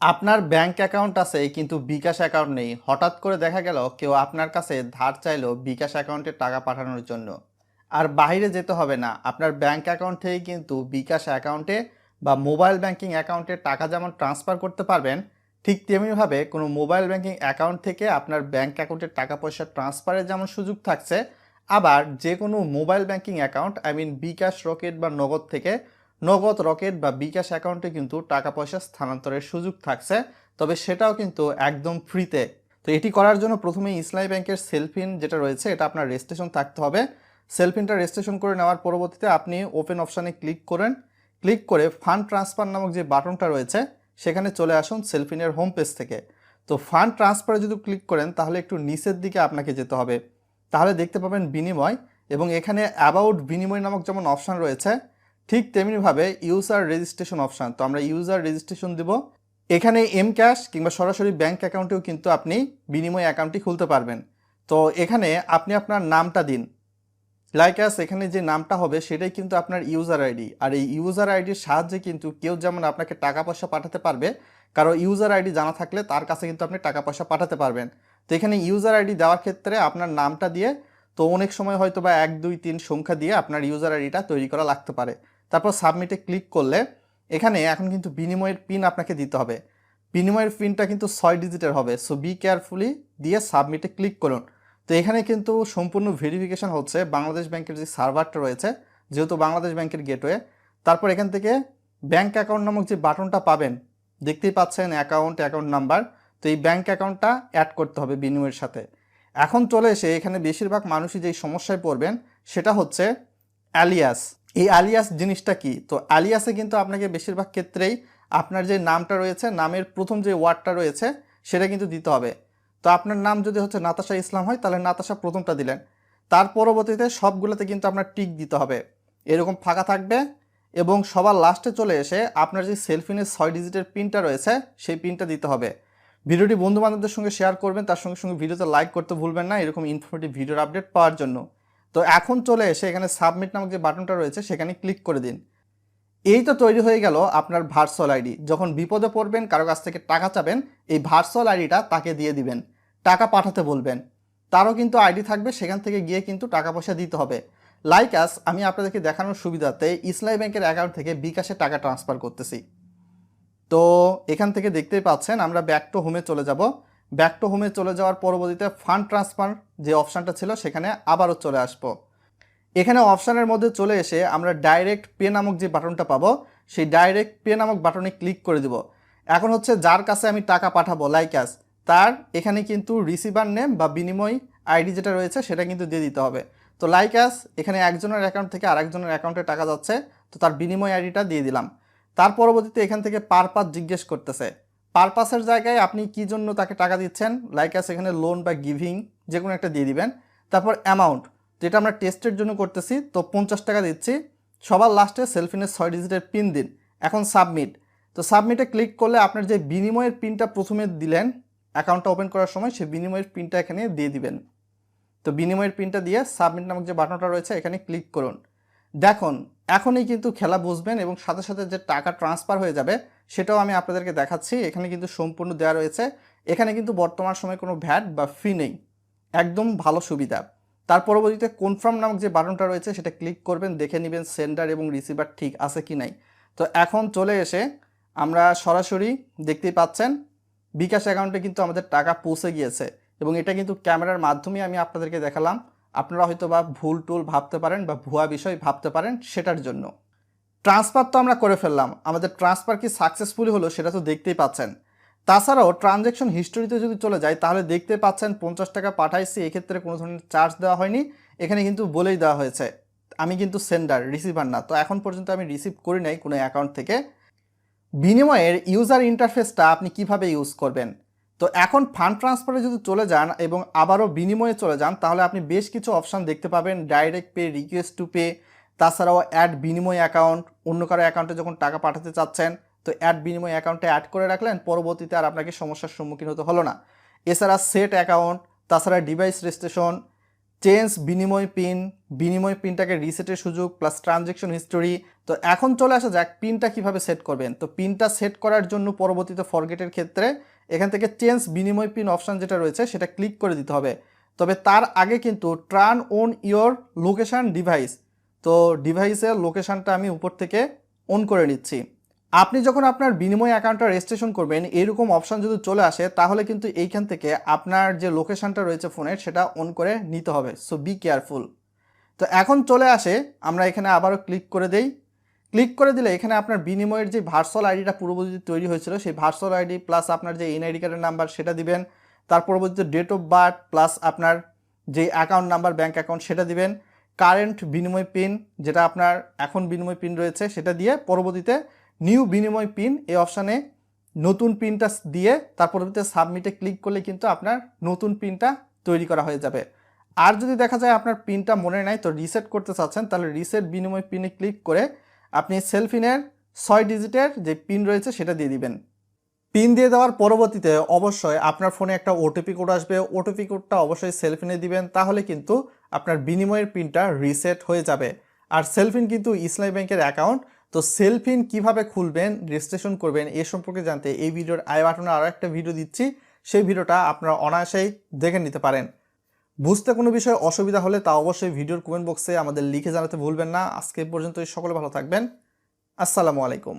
আপনার bank account আছে, কিন্তু বিকাশ অ্যাকাউন্ট নেই। হঠাৎ করে দেখা গেল কেউ আপনার কাছে ধার চাইলো বিকাশ অ্যাকাউন্টে টাকা পাঠানোর জন্য। আর বাইরে যেতে হবে না, আপনার ব্যাংক অ্যাকাউন্ট থেকে কিন্তু বিকাশ অ্যাকাউন্টে বা মোবাইল ব্যাংকিং অ্যাকাউন্টে টাকা যেমন ট্রান্সফার করতে পারবেন, ঠিক তেমনিভাবে কোনো মোবাইল ব্যাংকিং অ্যাকাউন্ট থেকে আপনার ব্যাংক অ্যাকাউন্টে টাকা পয়সা ট্রান্সফারের যেমন সুযোগ থাকছে, আবার যে কোনো mobile banking account, I mean bKash, Rocket বা নগদ থেকে নগদ রকেট বা বিকাশ অ্যাকাউন্টে কিন্তু টাকা পয়সা স্থানান্তরের সুযোগ থাকছে, তবে সেটাও কিন্তু একদম ফ্রিতে। তো এটি করার জন্য প্রথমে ইসলামী ব্যাংকের সেলফিন যেটা রয়েছে, এটা আপনার রেজিস্ট্রেশন থাকতে হবে। সেলফিনটা রেজিস্ট্রেশন করে নেওয়ার পরবর্তীতে আপনি ওপেন অপশানে ক্লিক করেন। ক্লিক করে ফান্ড ট্রান্সফার নামক যে বাটনটা রয়েছে, সেখানে চলে আসুন সেলফিনের হোম পেজ থেকে। তো ফান্ড ট্রান্সফারে যদি ক্লিক করেন, তাহলে একটু নিচের দিকে আপনাকে যেতে হবে। তাহলে দেখতে পাবেন বিনিময় এবং এখানে অ্যাবাউট বিনিময় নামক যেমন অপশান রয়েছে ঠিক তেমনিভাবে ইউজার রেজিস্ট্রেশন অপশান তো আমরা ইউজার রেজিস্ট্রেশন দিব। এখানে এম ক্যাশ কিংবা সরাসরি ব্যাংক অ্যাকাউন্টেও কিন্তু আপনি বিনিময় অ্যাকাউন্টটি খুলতে পারবেন। তো এখানে আপনি আপনার নামটা দিন। লাইক অ্যাস এখানে যে নামটা হবে সেটাই কিন্তু আপনার ইউজার আইডি আর এই ইউজার আইডির সাহায্যে কিন্তু কেউ যেমন আপনাকে টাকা পয়সা পাঠাতে পারবে, কারও ইউজার আইডি জানা থাকলে তার কাছে কিন্তু আপনি টাকা পয়সা পাঠাতে পারবেন। তো এখানে ইউজার আইডি দেওয়ার ক্ষেত্রে আপনার নামটা দিয়ে তো অনেক সময় হয়তো বা এক, দুই, তিন সংখ্যা দিয়ে আপনার ইউজার আইডিটা তৈরি করা লাগতে পারে। তারপর সাবমিটে ক্লিক করলে এখানে এখন কিন্তু বিনিময়ের পিন আপনাকে দিতে হবে। বিনিময়ের পিনটা কিন্তু ছয় ডিজিটের হবে সো বি কেয়ারফুলি দিয়ে সাবমিটে ক্লিক করুন। তো এখানে কিন্তু সম্পূর্ণ ভেরিফিকেশন হচ্ছে, বাংলাদেশ ব্যাংকের যে সার্ভারটা রয়েছে, যেহেতু বাংলাদেশ ব্যাংকের গেটওয়ে তারপর এখান থেকে ব্যাংক অ্যাকাউন্ট নামক যে বাটনটা পাবেন, দেখতেই পাচ্ছেন অ্যাকাউন্ট অ্যাকাউন্ট নাম্বার তো এই ব্যাংক অ্যাকাউন্টটা অ্যাড করতে হবে বিনিময়ের সাথে। এখন চলে এসে এখানে বেশিরভাগ মানুষই যেই সমস্যায় পড়বেন, সেটা হচ্ছে অ্যালিয়াস। এই আলিয়াস জিনিসটা কি? তো আলিয়াসে কিন্তু আপনাকে বেশিরভাগ ক্ষেত্রেই আপনার যে নামটা রয়েছে, নামের প্রথম যে ওয়ার্ডটা রয়েছে, সেটা কিন্তু দিতে হবে। তো আপনার নাম যদি হচ্ছে নাতাশা ইসলাম হয়, তাহলে নাতাশা প্রথমটা দিলেন। তার পরবর্তীতে সবগুলোতে কিন্তু আপনার টিক দিতে হবে। এরকম ফাঁকা থাকবে এবং সবার লাস্টে চলে এসে আপনার যে সেলফিনের ছয় ডিজিটের পিনটা রয়েছে, সেই পিনটা দিতে হবে। ভিডিওটি বন্ধু বান্ধবদের সঙ্গে শেয়ার করবেন, তার সঙ্গে সঙ্গে ভিডিওতে লাইক করতে ভুলবেন না, এরকম ইনফরমেটিভ ভিডিওর আপডেট পাওয়ার জন্য। তো এখন চলে এসে এখানে সাবমিট নামক যে বাটনটা রয়েছে, সেখানে ক্লিক করে দিন। এই তো তৈরি হয়ে গেল আপনার ভার্চুয়াল আইডি যখন বিপদে পড়বেন, কারও কাছ থেকে টাকা চাবেন, এই ভার্চুয়াল আইডিটা তাকে দিয়ে দিবেন। টাকা পাঠাতে বলবেন। তারও কিন্তু আইডি থাকবে, সেখান থেকে গিয়ে কিন্তু টাকা পয়সা দিতে হবে। লাইক আস আমি আপনাদেরকে দেখানোর সুবিধাতে ইসলামী ব্যাংকের অ্যাকাউন্ট থেকে বিকাশে টাকা ট্রান্সফার করতেছি। তো এখান থেকে দেখতেই পাচ্ছেন, আমরা ব্যাক টু হোমে চলে যাব। ব্যাক টু হোমে চলে যাওয়ার পরবর্তীতে ফান্ড ট্রান্সফার যে অপশানটা ছিল, সেখানে আবারও চলে আসব। এখানে অপশানের মধ্যে চলে এসে আমরা ডাইরেক্ট পে নামক যে বাটনটা পাবো, সেই ডাইরেক্ট পে নামক বাটনে ক্লিক করে দিব। এখন হচ্ছে যার কাছে আমি টাকা পাঠাবো লাইকাস তার এখানে কিন্তু রিসিভার নেম বা বিনিময় আইডি যেটা রয়েছে, সেটা কিন্তু দিয়ে দিতে হবে। তো লাইকাস এখানে একজনের অ্যাকাউন্ট থেকে আরেকজনের অ্যাকাউন্টে টাকা যাচ্ছে, তো তার বিনিময় আইডিটা দিয়ে দিলাম। তার পরবর্তীতে এখান থেকে পারপাস জিজ্ঞেস করতেছে। পারপাসের জায়গায় আপনি কি জন্য তাকে টাকা দিচ্ছেন? লাইক লাইকাস এখানে লোন বা গিভিং যে কোনো একটা দিয়ে দিবেন। তারপর অ্যামাউন্ট যেটা আমরা টেস্টের জন্য করতেছি, তো পঞ্চাশ টাকা দিচ্ছি। সবার লাস্টে সেলফিনের ছয় ডিজিটের পিন দিন। এখন সাবমিট তো সাবমিটে ক্লিক করলে আপনার যে বিনিময়ের পিনটা প্রথমে দিলেন অ্যাকাউন্টটা ওপেন করার সময় সেই বিনিময়ের পিনটা এখানে দিয়ে দিবেন। তো বিনিময়ের পিনটা দিয়ে সাবমিট নামক যে বাটনটা রয়েছে, এখানে ক্লিক করুন। দেখুন এখনই কিন্তু খেলা বুঝবেন এবং সাথে সাথে যে টাকা ট্রান্সফার হয়ে যাবে, সেটাও আমি আপনাদেরকে দেখাচ্ছি। এখানে কিন্তু সম্পূর্ণ দেওয়া রয়েছে। এখানে কিন্তু বর্তমান সময়ে কোনো ভ্যাট বা ফি নেই। একদম ভালো সুবিধা। তার পরবর্তীতে কনফার্ম নামক যে বাটনটা রয়েছে, সেটা ক্লিক করবেন, দেখে নেবেন সেন্ডার এবং রিসিভার ঠিক আছে কি নাই। তো এখন চলে এসে আমরা সরাসরি দেখতেই পাচ্ছেন, বিকাশ অ্যাকাউন্টে কিন্তু আমাদের টাকা পৌঁছে গিয়েছে এবং এটা কিন্তু ক্যামেরার মাধ্যমে আমি আপনাদেরকে দেখালাম। আপনারা হয়তো বা ভুল টুল ভাবতে পারেন বা ভুয়া বিষয় ভাবতে পারেন সেটার জন্য। ট্রান্সফার তো আমরা করে ফেললাম। আমাদের ট্রান্সফার কি সাকসেসফুলি হলো সেটা তো দেখতেই পাচ্ছেন। তাছাড়াও ট্রানজ্যাকশন হিস্টোরিতে যদি চলে যায়, তাহলে দেখতে পাচ্ছেন পঞ্চাশ টাকা পাঠাইছি, এক্ষেত্রে কোনো ধরনের চার্জ দেওয়া হয়নি। এখানে কিন্তু বলেই দেওয়া হয়েছে, আমি কিন্তু সেন্ডার রিসিভার না। তো এখন পর্যন্ত আমি রিসিভ করি নাই কোনো অ্যাকাউন্ট থেকে। বিনিময়ের ইউজার ইন্টারফেসটা আপনি কীভাবে ইউজ করবেন? তো এখন ফান্ড ট্রান্সফারে যদি চলে যান এবং আবারও বিনিময়ে চলে যান, তাহলে আপনি বেশ কিছু অপশান দেখতে পাবেন। Direct pay request to pay তাছাড়াও অ্যাড বিনিময় অ্যাকাউন্ট অন্য কারও অ্যাকাউন্টে যখন টাকা পাঠাতে চাচ্ছেন, তো অ্যাড বিনিময় অ্যাকাউন্টে অ্যাড করে রাখলেন, পরবর্তীতে আর আপনাকে সমস্যার সম্মুখীন হতে হলো না। এছাড়া সেট অ্যাকাউন্ট তাছাড়া device registration change Binimoy PIN Binimoy পিনটাকে রিসেটের সুযোগ প্লাস ট্রানজেকশন হিস্টোরি তো এখন চলে আসা যাক পিনটা কীভাবে সেট করবেন। তো পিনটা সেট করার জন্য পরবর্তীতে ফরগেটের ক্ষেত্রে এখান থেকে চেঞ্জ বিনিময় পিন অপশান যেটা রয়েছে, সেটা ক্লিক করে দিতে হবে। তবে তার আগে কিন্তু turn on your location device তো ডিভাইসের লোকেশানটা আমি উপর থেকে অন করে নিচ্ছি। আপনি যখন আপনার বিনিময় অ্যাকাউন্টটা রেজিস্ট্রেশন করবেন, এরকম অপশান যদি চলে আসে, তাহলে কিন্তু এইখান থেকে আপনার যে লোকেশানটা রয়েছে ফোনের সেটা অন করে নিতে হবে। সো বি কেয়ারফুল তো এখন চলে আসে, আমরা এখানে আবারও ক্লিক করে দেই। ক্লিক করে দিলে এখানে আপনার বিনিময়ের যে ভার্চুয়াল আইডিটা পূর্ববর্তী তৈরি হয়েছিল, সেই ভার্চুয়াল আইডি প্লাস আপনার যে এনআইডি কার্ডের নাম্বার সেটা দিবেন। তার পরবর্তীতে ডেট অফ বার্থ প্লাস আপনার যে অ্যাকাউন্ট নাম্বার ব্যাঙ্ক অ্যাকাউন্ট সেটা দিবেন। কারেন্ট বিনিময় পিন যেটা আপনার এখন বিনিময় পিন রয়েছে সেটা দিয়ে পরবর্তীতে নিউ বিনিময় পিন এই অপশানে নতুন পিনটা দিয়ে তার পরবর্তীতে সাবমিটে ক্লিক করলে কিন্তু আপনার নতুন পিনটা তৈরি করা হয়ে যাবে। আর যদি দেখা যায় আপনার পিনটা মনে নাই তো রিসেট করতে চাচ্ছেন, তাহলে রিসেট বিনিময় পিনে ক্লিক করে আপনি সেলফিনের ছয় ডিজিটের যে পিন রয়েছে সেটা দিয়ে দিবেন। পিন দিয়ে দেওয়ার পরবর্তীতে অবশ্যই আপনার ফোনে একটা ওটিপি কোড আসবে। ওটিপি কোডটা অবশ্যই সেলফিনে দিবেন, তাহলে কিন্তু আপনার বিনিময়ের পিনটা রিসেট হয়ে যাবে। আর সেলফিন কিন্তু ইসলামী ব্যাংকের অ্যাকাউন্ট তো সেলফিন কীভাবে খুলবেন রেজিস্ট্রেশন করবেন, এ সম্পর্কে জানতে এই ভিডিওর আই বাটনে আরও একটা ভিডিও দিচ্ছি। সেই ভিডিওটা আপনারা অনায়াসেই দেখে নিতে পারেন। বুঝতে কোনো বিষয়ে অসুবিধা হলে তা অবশ্যই ভিডিওর কমেন্ট বক্সে আমাদের লিখে জানাতে ভুলবেন না। আজকে পর্যন্ত সকলে ভালো থাকবেন। আসসালামু আলাইকুম।